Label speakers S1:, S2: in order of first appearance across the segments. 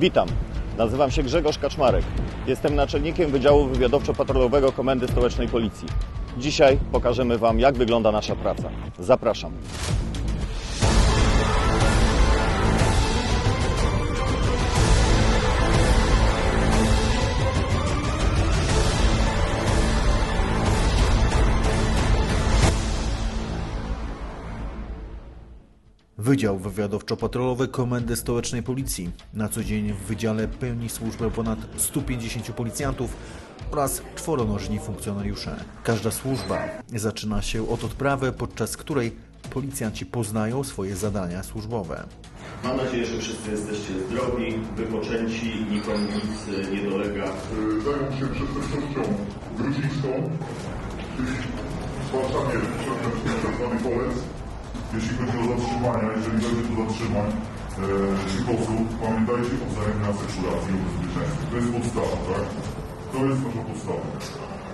S1: Witam. Nazywam się Grzegorz Kaczmarek. Jestem naczelnikiem Wydziału Wywiadowczo-Patrolowego Komendy Stołecznej Policji. Dzisiaj pokażemy Wam, jak wygląda nasza praca. Zapraszam.
S2: Wydział Wywiadowczo-Patrolowy Komendy Stołecznej Policji. Na co dzień w wydziale pełni służbę ponad 150 policjantów oraz czworonożni funkcjonariusze. Każda służba zaczyna się od odprawy, podczas której policjanci poznają swoje zadania służbowe.
S1: Mam nadzieję, że wszyscy jesteście zdrowi, wypoczęci, nikomu nic nie dolega.
S3: zająć się przestępczością gruzińską, czyli zwalczanie przestępstw polec. Jeśli chodzi o zatrzymania, jeżeli będzie to zatrzymań e, tych osób, pamiętajcie o wzajemnej asekuracji i o bezpieczeństwie. To jest podstawa, tak? To jest nasza podstawa.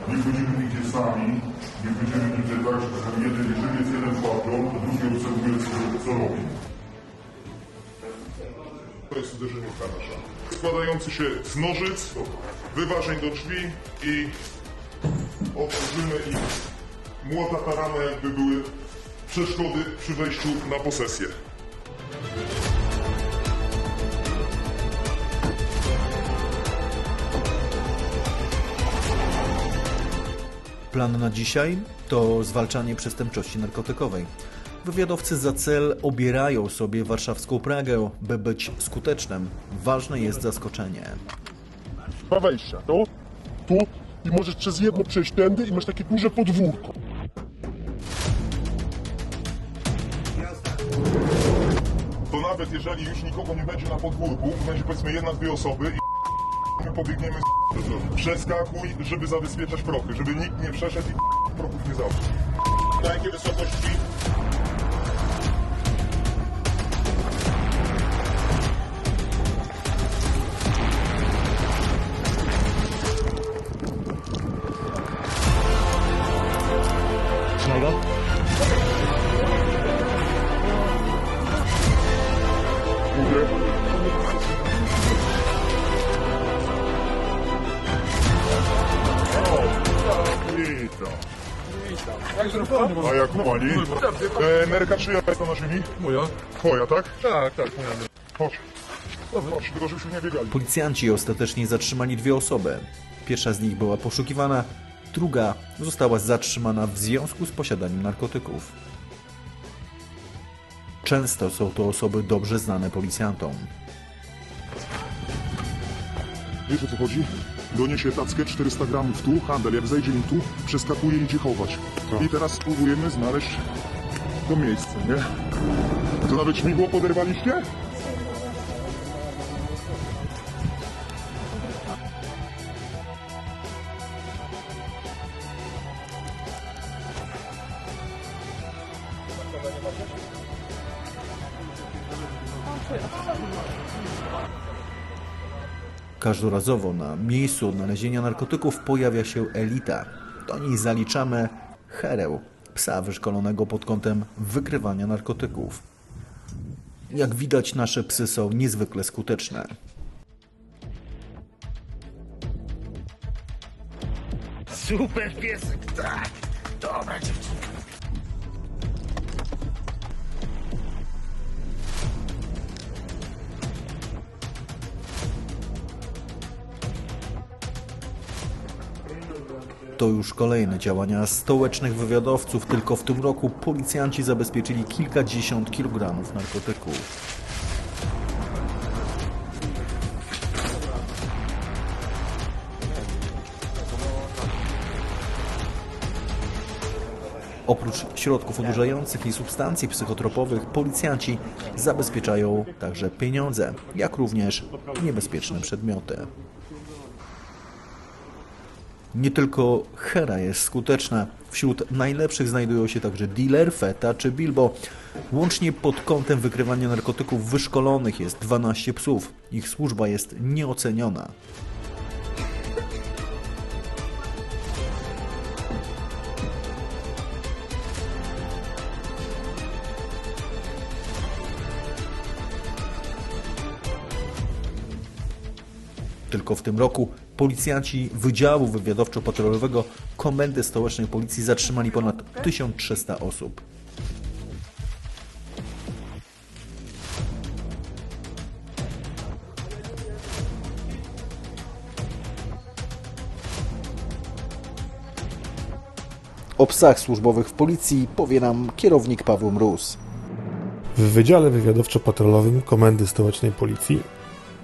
S3: Nie wchodzimy nigdzie sami, nie będziemy nigdzie tak, że jeden, jeżeli jest jeden patrol, to drugi obserwuje, co, co robi. To jest uderzeniówka nasza. Składający się z nożyc, wyważeń do drzwi i otworzymy i młota tarana jakby były przeszkody przy wejściu na posesję.
S2: Plan na dzisiaj to zwalczanie przestępczości narkotykowej. Wywiadowcy za cel obierają sobie warszawską Pragę, by być skutecznym. Ważne jest zaskoczenie.
S4: dwa wejścia. Tu, tu i możesz przez jedno przejść tędy i masz takie duże podwórko.
S3: Nawet jeżeli już nikogo nie będzie na podwórku, będzie powiedzmy jedna, dwie osoby i my pobiegniemy z Przeskakuj, żeby zabezpieczać prochy, żeby nikt nie przeszedł i prochów nie zabrał. Na jakie wysokości? Mówię. A jak u pani? E, Merka czyja jest na naszymi?
S4: Moja?
S3: Twoja, tak?
S4: Tak, tak, moja.
S3: Chodź. Chodź, tylko żebyśmy nie biegali.
S2: Policjanci ostatecznie zatrzymali dwie osoby. Pierwsza z nich była poszukiwana, druga została zatrzymana w związku z posiadaniem narkotyków. Często są to osoby dobrze znane policjantom.
S3: Wiesz o co chodzi? Doniesie tackę 400 gramów tu, handel, jak zejdzie im tu, przeskakuje i idzie chować. I teraz spróbujemy znaleźć to miejsce, nie? To nawet śmigło poderwaliście?
S2: Każdorazowo na miejscu odnalezienia narkotyków pojawia się elita. Do niej zaliczamy Hereł, psa wyszkolonego pod kątem wykrywania narkotyków. Jak widać, nasze psy są niezwykle skuteczne.
S5: Super piesek, tak. Dobra dziewczyna.
S2: To już kolejne działania stołecznych wywiadowców. Tylko w tym roku policjanci zabezpieczyli kilkadziesiąt kilogramów narkotyków. Oprócz środków odurzających i substancji psychotropowych, policjanci zabezpieczają także pieniądze, jak również niebezpieczne przedmioty. Nie tylko Hera jest skuteczna. Wśród najlepszych znajdują się także dealer, Feta czy Bilbo. Łącznie pod kątem wykrywania narkotyków wyszkolonych jest 12 psów. Ich służba jest nieoceniona. Tylko w tym roku policjanci Wydziału Wywiadowczo-Patrolowego Komendy Stołecznej Policji zatrzymali ponad 1300 osób. O psach służbowych w policji powie nam kierownik Paweł Mróz.
S6: W Wydziale Wywiadowczo-Patrolowym Komendy Stołecznej Policji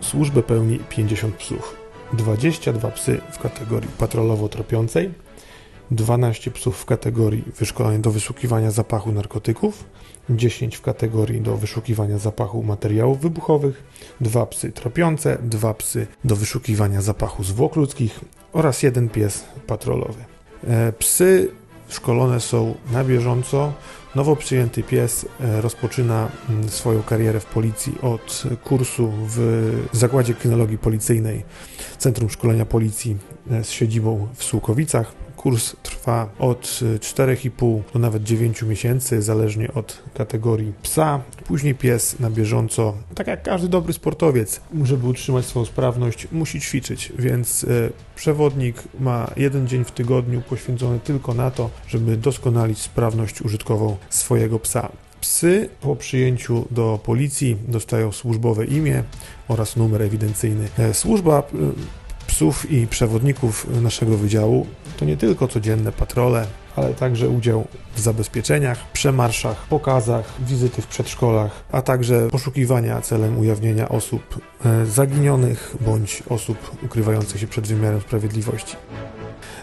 S6: służbę pełni 50 psów. 22 psy w kategorii patrolowo-tropiącej, 12 psów w kategorii wyszkolenia do wyszukiwania zapachu narkotyków, 10 w kategorii do wyszukiwania zapachu materiałów wybuchowych, 2 psy tropiące, 2 psy do wyszukiwania zapachu zwłok ludzkich oraz jeden pies patrolowy. E, Psy szkolone są na bieżąco. Nowo przyjęty pies e, rozpoczyna mm, swoją karierę w policji od kursu w Zakładzie Krynologii Policyjnej Centrum Szkolenia Policji e, z siedzibą w Sułkowicach. Kurs trwa od e, 4,5 do nawet 9 miesięcy, zależnie od kategorii psa. Później pies na bieżąco, tak jak każdy dobry sportowiec, żeby utrzymać swoją sprawność, musi ćwiczyć, więc e, przewodnik ma jeden dzień w tygodniu poświęcony tylko na to, żeby doskonalić sprawność użytkową swojego psa. Psy po przyjęciu do policji dostają służbowe imię oraz numer ewidencyjny. E, Służba e, psów i przewodników naszego wydziału to nie tylko codzienne patrole, ale także udział w zabezpieczeniach, przemarszach, pokazach, wizyty w przedszkolach, a także poszukiwania celem ujawnienia osób e, zaginionych bądź osób ukrywających się przed wymiarem sprawiedliwości.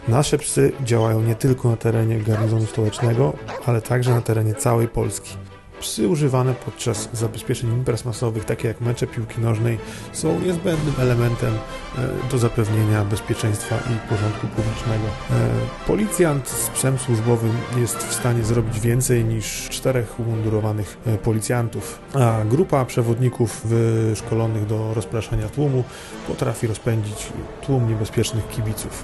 S6: Nasze psy działają nie tylko na terenie garnizonu stołecznego, ale także na terenie całej Polski. Psy używane podczas zabezpieczeń imprez masowych, takie jak mecze piłki nożnej, są niezbędnym elementem e, do zapewnienia bezpieczeństwa i porządku publicznego. E, Policjant z psem służbowym jest w stanie zrobić więcej niż czterech umundurowanych e, policjantów, a grupa przewodników wyszkolonych do rozpraszania tłumu potrafi rozpędzić tłum niebezpiecznych kibiców.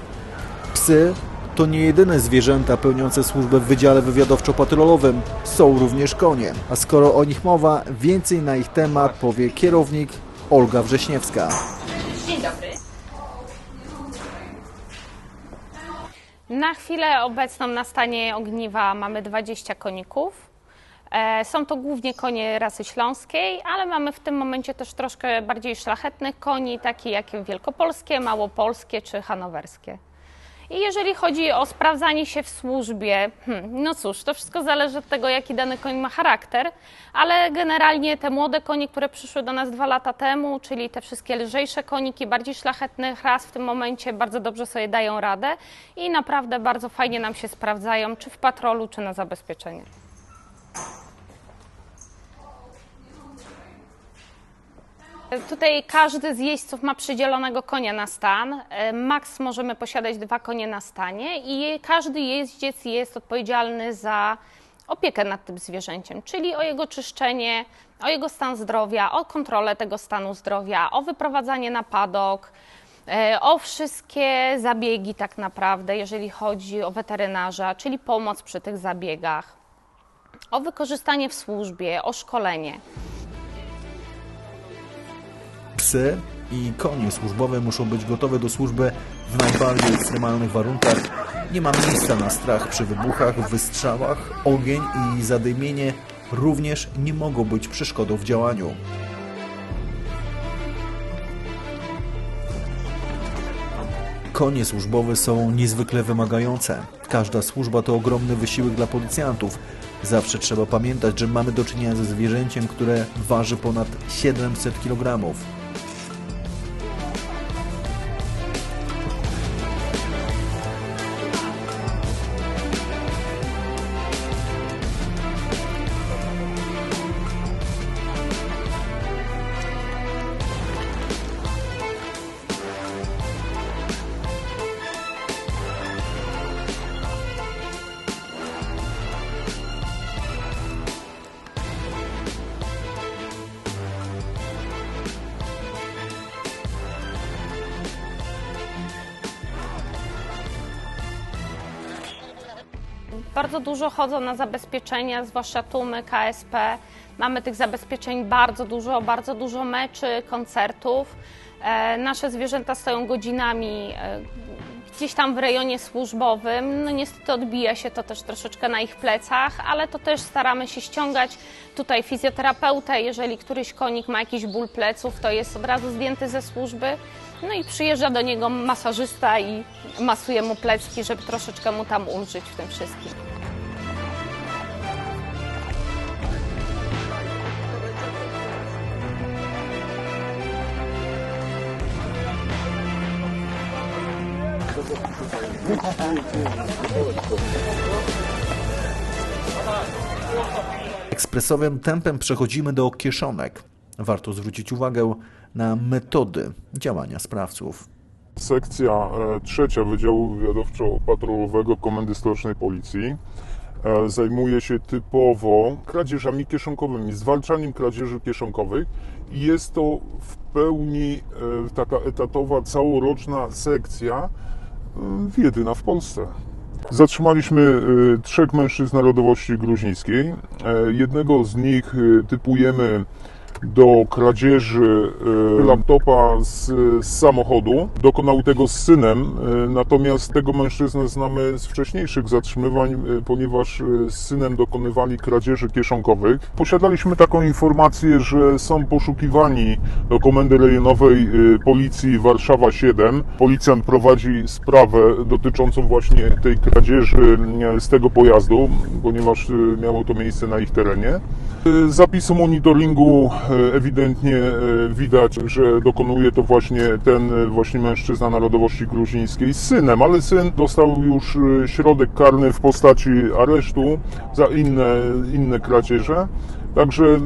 S2: Psy to nie jedyne zwierzęta pełniące służbę w Wydziale Wywiadowczo-Patrolowym. Są również konie. A skoro o nich mowa, więcej na ich temat powie kierownik Olga Wrześniewska.
S7: Dzień dobry. Na chwilę obecną na stanie ogniwa mamy 20 koników. E, Są to głównie konie rasy śląskiej, ale mamy w tym momencie też troszkę bardziej szlachetnych koni, takie jak wielkopolskie, małopolskie czy hanowerskie. I jeżeli chodzi o sprawdzanie się w służbie, hmm, no cóż, to wszystko zależy od tego, jaki dany koń ma charakter, ale generalnie te młode konie, które przyszły do nas dwa lata temu, czyli te wszystkie lżejsze koniki, bardziej szlachetnych ras w tym momencie bardzo dobrze sobie dają radę i naprawdę bardzo fajnie nam się sprawdzają, czy w patrolu, czy na zabezpieczenie. Tutaj każdy z jeźdźców ma przydzielonego konia na stan. E, Maks możemy posiadać dwa konie na stanie i każdy jeździec jest odpowiedzialny za opiekę nad tym zwierzęciem, czyli o jego czyszczenie, o jego stan zdrowia, o kontrolę tego stanu zdrowia, o wyprowadzanie na padok, e, o wszystkie zabiegi tak naprawdę, jeżeli chodzi o weterynarza, czyli pomoc przy tych zabiegach, o wykorzystanie w służbie, o szkolenie.
S2: Psy i konie służbowe muszą być gotowe do służby w najbardziej ekstremalnych warunkach. Nie ma miejsca na strach przy wybuchach, wystrzałach. Ogień i zadymienie również nie mogą być przeszkodą w działaniu. Konie służbowe są niezwykle wymagające. Każda służba to ogromny wysiłek dla policjantów. Zawsze trzeba pamiętać, że mamy do czynienia ze zwierzęciem, które waży ponad 700 kg.
S7: Bardzo dużo chodzą na zabezpieczenia, zwłaszcza tłumy, KSP. Mamy tych zabezpieczeń bardzo dużo, bardzo dużo meczy, koncertów. E, Nasze zwierzęta stoją godzinami e, gdzieś tam w rejonie służbowym. No niestety odbija się to też troszeczkę na ich plecach, ale to też staramy się ściągać tutaj fizjoterapeutę. Jeżeli któryś konik ma jakiś ból pleców, to jest od razu zdjęty ze służby. No i przyjeżdża do niego masażysta i masuje mu plecki, żeby troszeczkę mu tam ulżyć w tym wszystkim.
S2: Ekspresowym tempem przechodzimy do kieszonek. Warto zwrócić uwagę na metody działania sprawców.
S8: Sekcja e, trzecia Wydziału Wywiadowczo-Patrolowego Komendy Stołecznej Policji e, zajmuje się typowo kradzieżami kieszonkowymi, zwalczaniem kradzieży kieszonkowych i jest to w pełni e, taka etatowa, całoroczna sekcja, jedyna w Polsce. Zatrzymaliśmy e, trzech mężczyzn narodowości gruzińskiej. E, Jednego z nich e, typujemy do kradzieży e, laptopa z, z samochodu. Dokonał tego z synem, e, natomiast tego mężczyznę znamy z wcześniejszych zatrzymywań, e, ponieważ z synem dokonywali kradzieży kieszonkowych. Posiadaliśmy taką informację, że są poszukiwani do Komendy Rejonowej Policji Warszawa 7. Policjant prowadzi sprawę dotyczącą właśnie tej kradzieży z tego pojazdu, ponieważ miało to miejsce na ich terenie. Zapisu monitoringu ewidentnie e, widać, że dokonuje to właśnie ten e, właśnie mężczyzna narodowości gruzińskiej z synem, ale syn dostał już e, środek karny w postaci aresztu za inne, inne kradzieże. Także e,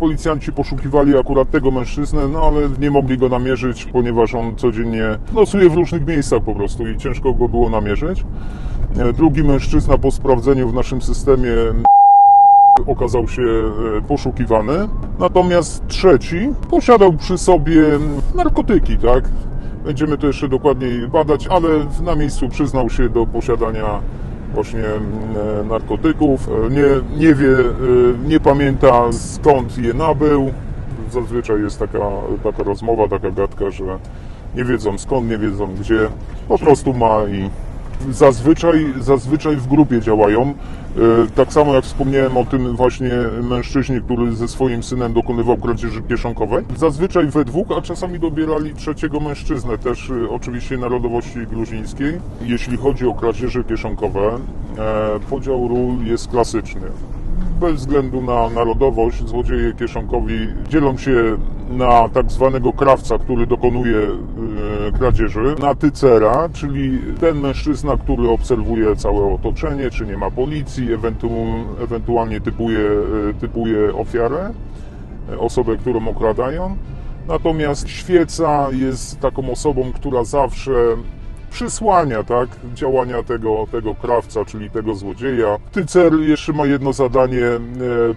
S8: policjanci poszukiwali akurat tego mężczyznę, no ale nie mogli go namierzyć, ponieważ on codziennie nosuje w różnych miejscach po prostu i ciężko go było namierzyć. E, Drugi mężczyzna po sprawdzeniu w naszym systemie okazał się e, poszukiwany. Natomiast trzeci posiadał przy sobie narkotyki, tak? Będziemy to jeszcze dokładniej badać, ale na miejscu przyznał się do posiadania właśnie e, narkotyków. E, Nie, nie wie, nie pamięta skąd je nabył. Zazwyczaj jest taka, taka rozmowa, taka gadka, że nie wiedzą skąd, nie wiedzą gdzie. Po prostu ma i Zazwyczaj, zazwyczaj w grupie działają. E, Tak samo jak wspomniałem o tym właśnie mężczyźnie, który ze swoim synem dokonywał kradzieży kieszonkowej. Zazwyczaj we dwóch, a czasami dobierali trzeciego mężczyznę, też e, oczywiście narodowości gruzińskiej. Jeśli chodzi o kradzieże kieszonkowe, e, podział ról jest klasyczny bez względu na narodowość, złodzieje kieszonkowi dzielą się na tak zwanego krawca, który dokonuje kradzieży, na tycera, czyli ten mężczyzna, który obserwuje całe otoczenie, czy nie ma policji, ewentu, ewentualnie typuje, e, typuje ofiarę, e, osobę, którą okradają. Natomiast świeca jest taką osobą, która zawsze przysłania tak, działania tego, tego krawca, czyli tego złodzieja. Tycer jeszcze ma jedno zadanie, e,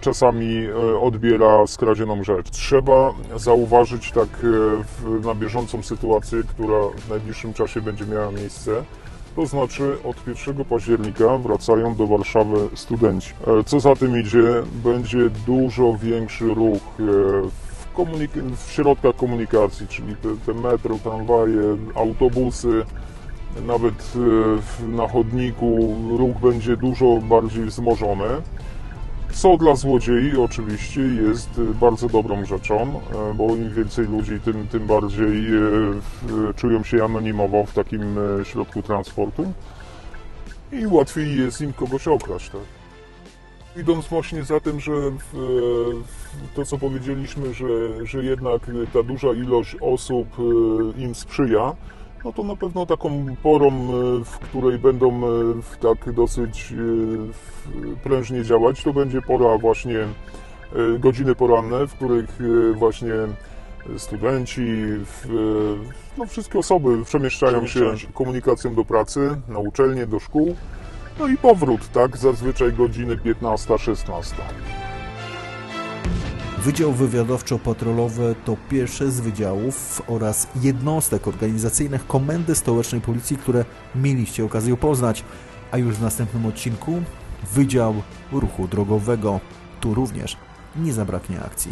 S8: czasami e, odbiera skradzioną rzecz. Trzeba zauważyć tak e, na bieżącą sytuację, która w najbliższym czasie będzie miała miejsce. To znaczy od 1 października wracają do Warszawy studenci. Co za tym idzie, będzie dużo większy ruch w, w środkach komunikacji, czyli te, te metro, tramwaje, autobusy, nawet e, na chodniku ruch będzie dużo bardziej wzmożony. Co dla złodziei oczywiście jest e, bardzo dobrą rzeczą, e, bo im więcej ludzi, tym, tym bardziej czują się anonimowo w takim środku transportu i łatwiej jest im kogoś okraść. Tak? Idąc właśnie za tym, że w, w to co powiedzieliśmy, że, że jednak ta duża ilość osób im sprzyja, no to na pewno taką porą, e, w której będą e, w tak dosyć e, prężnie działać, to będzie pora właśnie godziny poranne, w których właśnie studenci, no wszystkie osoby przemieszczają się komunikacją do pracy, na uczelnie, do szkół. No i powrót, tak? Zazwyczaj godziny 15-16.
S2: Wydział Wywiadowczo-Patrolowy to pierwszy z wydziałów oraz jednostek organizacyjnych Komendy Stołecznej Policji, które mieliście okazję poznać. A już w następnym odcinku Wydział Ruchu Drogowego. Tu również nie zabraknie akcji.